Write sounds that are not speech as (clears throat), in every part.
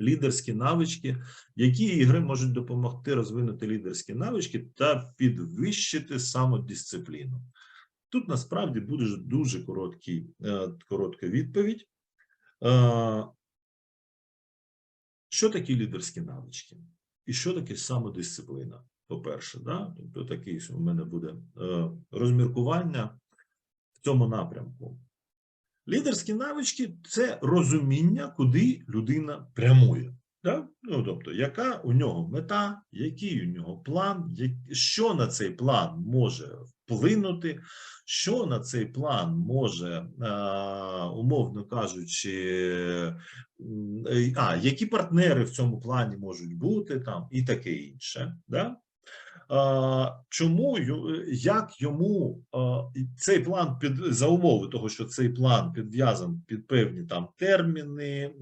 лідерські навички, які ігри можуть допомогти розвинути лідерські навички та підвищити самодисципліну. Тут насправді буде дуже короткий, е, коротка відповідь. Е, Що такі лідерські навички? І що таке самодисципліна? По-перше, да? тобто такий у мене буде е, розміркування в цьому напрямку. Лідерські навички це розуміння, куди людина прямує. Да? Ну, тобто, яка у нього мета, який у нього план, що на цей план може вплинути, що на цей план може, умовно кажучи, а, які партнери в цьому плані можуть бути там і таке інше. Да? Чому як йому цей план під за умови того, що цей план підв'язаний під певні там терміни,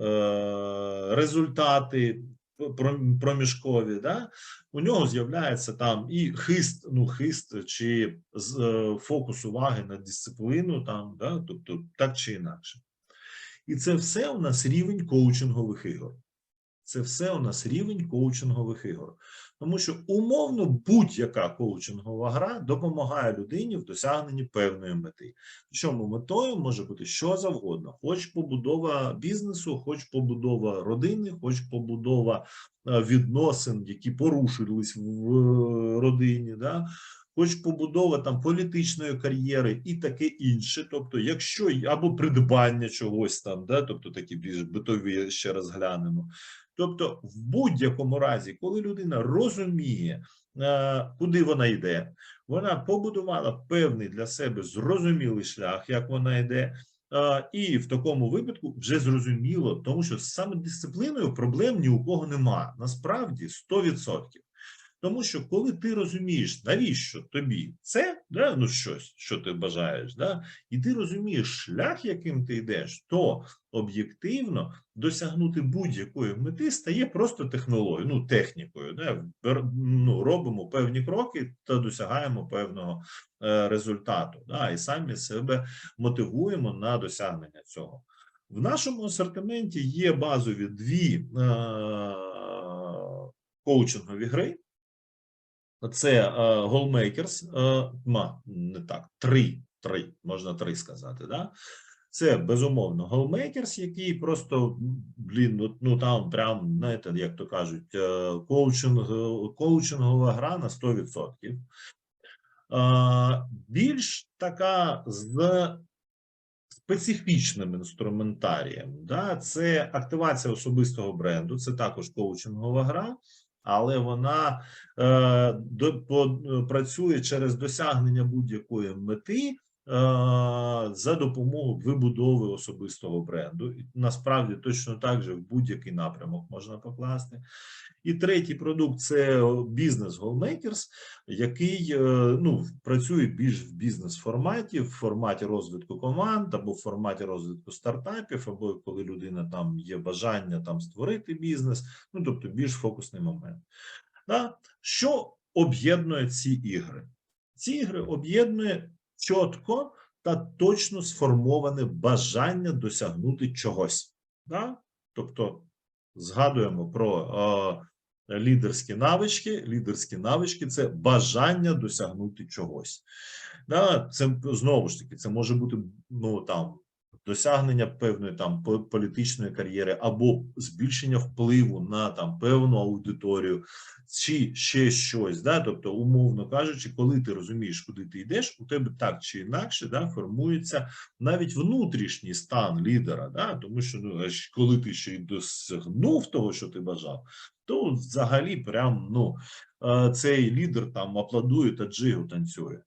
е, результати проміжкові, да? у нього з'являється там і хист, ну хист чи е, фокус уваги на дисципліну, там, да? тобто так чи інакше. І це все у нас рівень коучингових ігор. Це все у нас рівень коучингових ігор. Тому що умовно будь-яка коучингова гра допомагає людині в досягненні певної мети. Причому метою може бути що завгодно: хоч побудова бізнесу, хоч побудова родини, хоч побудова е, відносин, які порушились в родині, да? Хоч побудова там політичної кар'єри і таке інше. Тобто, якщо або придбання чогось там, да? тобто такі більш битові ще розглянемо. Тобто, в будь-якому разі, коли людина розуміє, е, куди вона йде, вона побудувала певний для себе зрозумілий шлях, як вона йде. е, І в такому випадку вже зрозуміло, тому що з самодисципліною проблем ні у кого нема. Насправді 100%. Тому що коли ти розумієш, навіщо тобі це, да, ну щось, що ти бажаєш, да, і ти розумієш шлях, яким ти йдеш, то об'єктивно досягнути будь-якої мети стає просто технологією, ну технікою. Да? Ну, робимо певні кроки та досягаємо певного е, результату. Да? І самі себе мотивуємо на досягнення цього. В нашому асортименті є базові дві е, коучингові гри. Це е, Goalmakers, е, ма, не так, три, три, можна три сказати, да? Це безумовно Goalmakers, який просто, блін, ну, там прям, знаєте, як то кажуть, е, коучинг, коучингова гра на 100%. Е, більш така з специфічним інструментарієм. Да? Це активація особистого бренду, це також коучингова гра, але вона е, до, по, працює через досягнення будь-якої мети е, за допомогою вибудови особистого бренду. І насправді точно так же в будь-який напрямок можна покласти. І третій продукт це бізнес Goalmakers, який е, ну, працює більш в бізнес-форматі, в форматі розвитку команд, або в форматі розвитку стартапів, або коли людина там є бажання там створити бізнес, ну тобто більш фокусний момент. Що об'єднує ці ігри? Ці ігри об'єднує чітко та точно сформоване бажання досягнути чогось. Да? Тобто згадуємо про е, лідерські навички. Лідерські навички це бажання досягнути чогось. Да, це знову ж таки, це може бути ну там досягнення певної там по- політичної кар'єри або збільшення впливу на там певну аудиторію, чи ще щось. Да? Тобто, умовно кажучи, коли ти розумієш, куди ти йдеш, у тебе так чи інакше да, формується навіть внутрішній стан лідера. Да? Тому що ну, коли ти ще й досягнув того, що ти бажав, то взагалі прям ну е, цей лідер там аплодує та джигу танцює.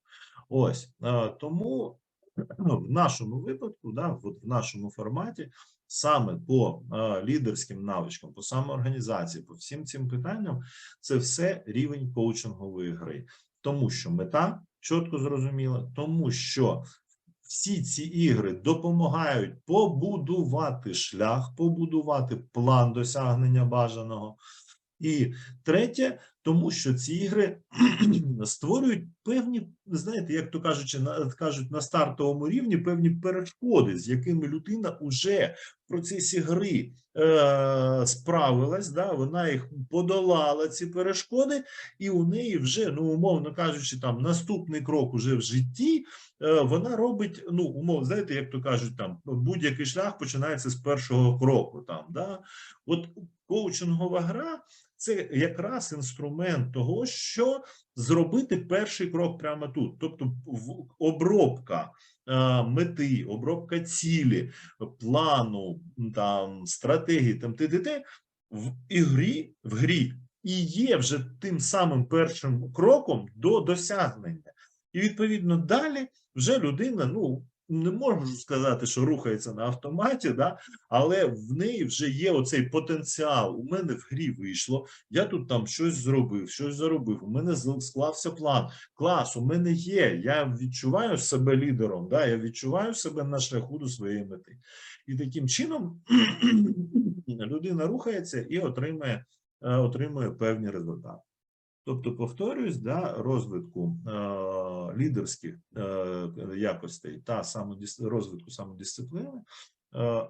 Ось е, тому в нашому випадку, да, от в нашому форматі, саме по е, лідерським навичкам, по самоорганізації, по всім цим питанням, це все рівень коучингової гри, тому що мета чітко зрозуміла, тому що всі ці ігри допомагають побудувати шлях, побудувати план досягнення бажаного. І третє, тому що ці ігри (clears throat) створюють певні, знаєте, як то кажучи, на кажуть на стартовому рівні певні перешкоди, з якими людина уже в процесі гри е, справилась, да, вона їх подолала ці перешкоди, і у неї вже, ну умовно кажучи, там наступний крок уже в житті. е, Вона робить, ну умовно, знаєте, як то кажуть, там будь-який шлях починається з першого кроку. Там да, от коучингова гра це якраз інструмент того, що зробити перший крок прямо тут, тобто обробка е, мети, обробка цілі, плану, там стратегії, там т.д. в ігрі в грі і є вже тим самим першим кроком до досягнення. І відповідно далі вже людина, ну не можу сказати, що рухається на автоматі, да, але в неї вже є оцей потенціал. У мене в грі вийшло, я тут там щось зробив, щось заробив. У мене склався план. Клас, у мене є. Я відчуваю себе лідером, да, я відчуваю себе на шляху до своєї мети. І таким чином (clears throat) людина рухається і отримує, е, отримує певні результати. Тобто, повторюсь, да, розвитку е, лідерських е, якостей та самодис... розвитку самодисципліни е,